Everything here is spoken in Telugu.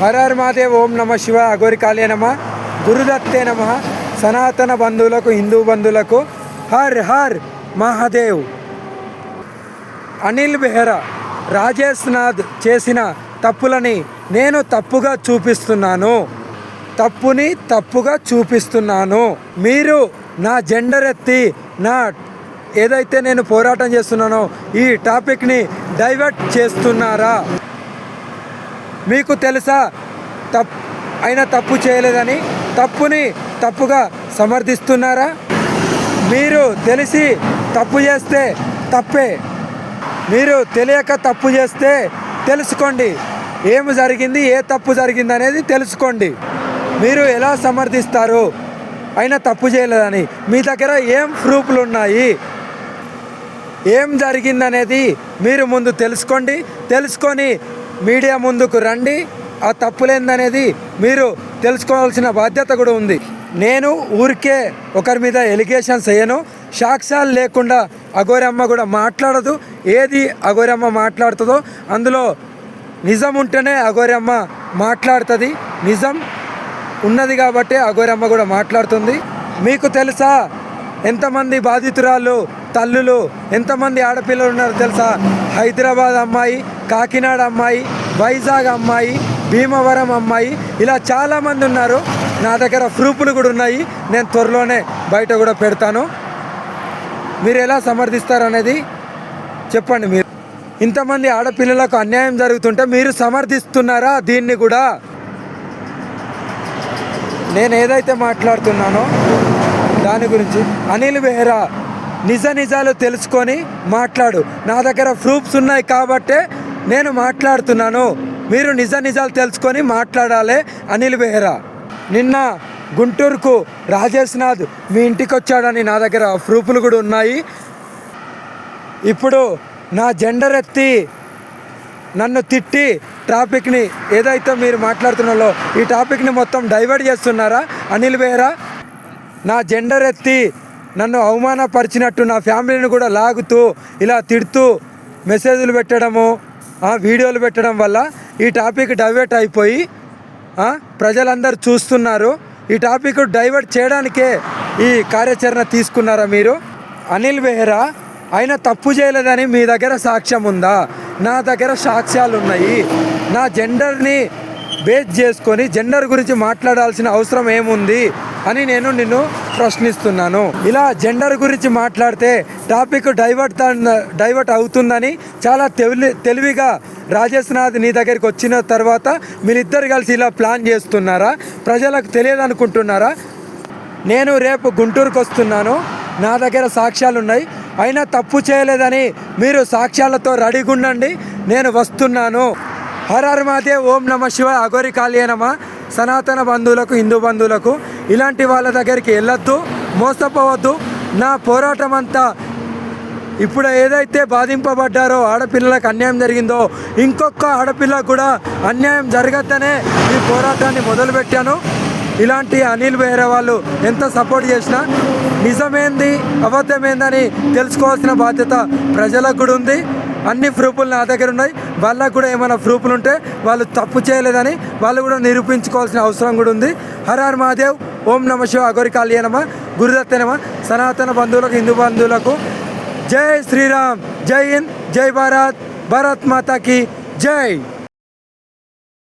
హరర్ మహాదేవ్ ఓం నమ శివ అగోరి కాళే నమ గురుదత్తే నమ సనాతన బంధువులకు హిందూ బంధువులకు హర్ హర్ మహాదేవ్. అనిల్ బెహ్రా రాజేష్ నాథ్ చేసిన తప్పులని నేను తప్పుగా చూపిస్తున్నాను. తప్పుని తప్పుగా చూపిస్తున్నాను. మీరు నా జెండర్ ఎత్తి నా ఏదైతే నేను పోరాటం చేస్తున్నానో ఈ టాపిక్ని డైవర్ట్ చేస్తున్నారా? మీకు తెలుసా తప్ అయినా తప్పు చేయలేదని తప్పుని తప్పుగా సమర్థిస్తున్నారా? మీరు తెలిసి తప్పు చేస్తే తప్పే. మీరు తెలియక తప్పు చేస్తే తెలుసుకోండి. ఏమి జరిగింది ఏ తప్పు జరిగింది అనేది తెలుసుకోండి. మీరు ఎలా సమర్థిస్తారు అయినా తప్పు చేయలేదని. మీ దగ్గర ఏం ప్రూఫ్లు ఉన్నాయి? ఏం జరిగిందనేది మీరు ముందు తెలుసుకోండి. తెలుసుకొని మీడియా ముందుకు రండి. ఆ తప్పులేందనేది మీరు తెలుసుకోవాల్సిన బాధ్యత కూడా ఉంది. నేను ఊరికే ఒకరి మీద ఎలిగేషన్స్ వేయను. సాక్ష్యాలు లేకుండా అఘోరమ్మ కూడా మాట్లాడదు. ఏది అఘోరమ్మ మాట్లాడుతుందో అందులో నిజం ఉంటేనే అఘోరమ్మ మాట్లాడుతుంది. నిజం ఉన్నది కాబట్టే అఘోరమ్మ కూడా మాట్లాడుతుంది. మీకు తెలుసా? ఎంతమంది బాధితురాలు తల్లులు ఎంతమంది ఆడపిల్లలు ఉన్నారో తెలుసా? హైదరాబాద్ అమ్మాయి కాకినాడ అమ్మాయి వైజాగ్ అమ్మాయి భీమవరం అమ్మాయి ఇలా చాలామంది ఉన్నారు. నా దగ్గర ప్రూఫ్లు కూడా ఉన్నాయి. నేను త్వరలోనే బయట కూడా పెడతాను. మీరు ఎలా సమర్థిస్తారు అనేది చెప్పండి మీరు. ఇంతమంది ఆడపిల్లలకు అన్యాయం జరుగుతుంటే మీరు సమర్థిస్తున్నారా దీన్ని కూడా? నేను ఏదైతే మాట్లాడుతున్నానో దాని గురించి అనిల్ బెహ్రా నిజ నిజాలు తెలుసుకొని మాట్లాడు. నా దగ్గర ప్రూఫ్స్ ఉన్నాయి కాబట్టే నేను మాట్లాడుతున్నాను. మీరు నిజ నిజాలు తెలుసుకొని మాట్లాడాలి. అనిల్ బెహ్రా నిన్న గుంటూరుకు రాజేష్నాథ్ మీ ఇంటికి వచ్చాడని నా దగ్గర ప్రూఫ్లు కూడా ఉన్నాయి. ఇప్పుడు నా జెండర్ ఎత్తి నన్ను తిట్టి టాపిక్ని ఏదైతే మీరు మాట్లాడుతున్నారో ఈ టాపిక్ని మొత్తం డైవర్ట్ చేస్తున్నారా? అనిల్ బెహ్రా నా జెండర్ ఎత్తి నన్ను అవమానపరిచినట్టు నా ఫ్యామిలీని కూడా లాగుతూ ఇలా తిడుతూ మెసేజ్లు పెట్టడము వీడియోలు పెట్టడం వల్ల ఈ టాపిక్ డైవర్ట్ అయిపోయి ప్రజలందరూ చూస్తున్నారు. ఈ టాపిక్ డైవర్ట్ చేయడానికే ఈ కార్యాచరణ తీసుకున్నారా మీరు? అనిల్ బెహ్రా ఆయన తప్పు చేయలేదని మీ దగ్గర సాక్ష్యం ఉందా? నా దగ్గర సాక్ష్యాలు ఉన్నాయి. నా జెండర్ని బేస్ చేసుకొని జెండర్ గురించి మాట్లాడాల్సిన అవసరం ఏముంది? అని నేను నిన్ను ప్రశ్నిస్తున్నాను. ఇలా జెండర్ గురించి మాట్లాడితే టాపిక్ డైవర్ట్ డైవర్ట్ అవుతుందని చాలా తెలివి తెలివిగా రాజేష్ నాథ్ నీ దగ్గరికి వచ్చిన తర్వాత మీరిద్దరు కలిసి ఇలా ప్లాన్ చేస్తున్నారా? ప్రజలకు తెలియదు అనుకుంటున్నారా నేను రేపు గుంటూరుకు వస్తున్నాను. నా దగ్గర సాక్ష్యాలు ఉన్నాయి. అయినా తప్పు చేయలేదని మీరు సాక్ష్యాలతో రెడీగా ఉండండి నేను వస్తున్నాను. హర్ హర్ మాదే ఓం నమ శివ అఘోరి కాళీ నమ. సనాతన బంధువులకు హిందూ బంధువులకు ఇలాంటి వాళ్ళ దగ్గరికి వెళ్ళొద్దు మోసపోవద్దు. నా పోరాటం అంతా ఇప్పుడు ఏదైతే బాధింపబడ్డారో ఆడపిల్లలకు అన్యాయం జరిగిందో ఇంకొక ఆడపిల్లకు కూడా అన్యాయం జరగద్దనే ఈ పోరాటాన్ని మొదలుపెట్టాను. ఇలాంటి అనిల్ బెహ్రా వాళ్ళు ఎంత సపోర్ట్ చేసినా నిజమేంది అబద్ధమేందని తెలుసుకోవాల్సిన బాధ్యత ప్రజలకు కూడా ఉంది. అన్ని ప్రూఫ్లు నా దగ్గర ఉన్నాయి. వాళ్ళకు కూడా ఏమైనా ప్రూఫ్లు ఉంటే వాళ్ళు తప్పు చేయలేదని వాళ్ళు కూడా నిరూపించుకోవాల్సిన అవసరం కూడా ఉంది. హరార్ హర్ మహాదేవ్ ఓం నమ శివ అగోరి కాళీయనమ గురుదత్తనమ సనాతన బంధువులకు హిందూ బంధువులకు జై శ్రీరామ్ జై హింద్ జై భారత్ భారత్ మాతాకి జై.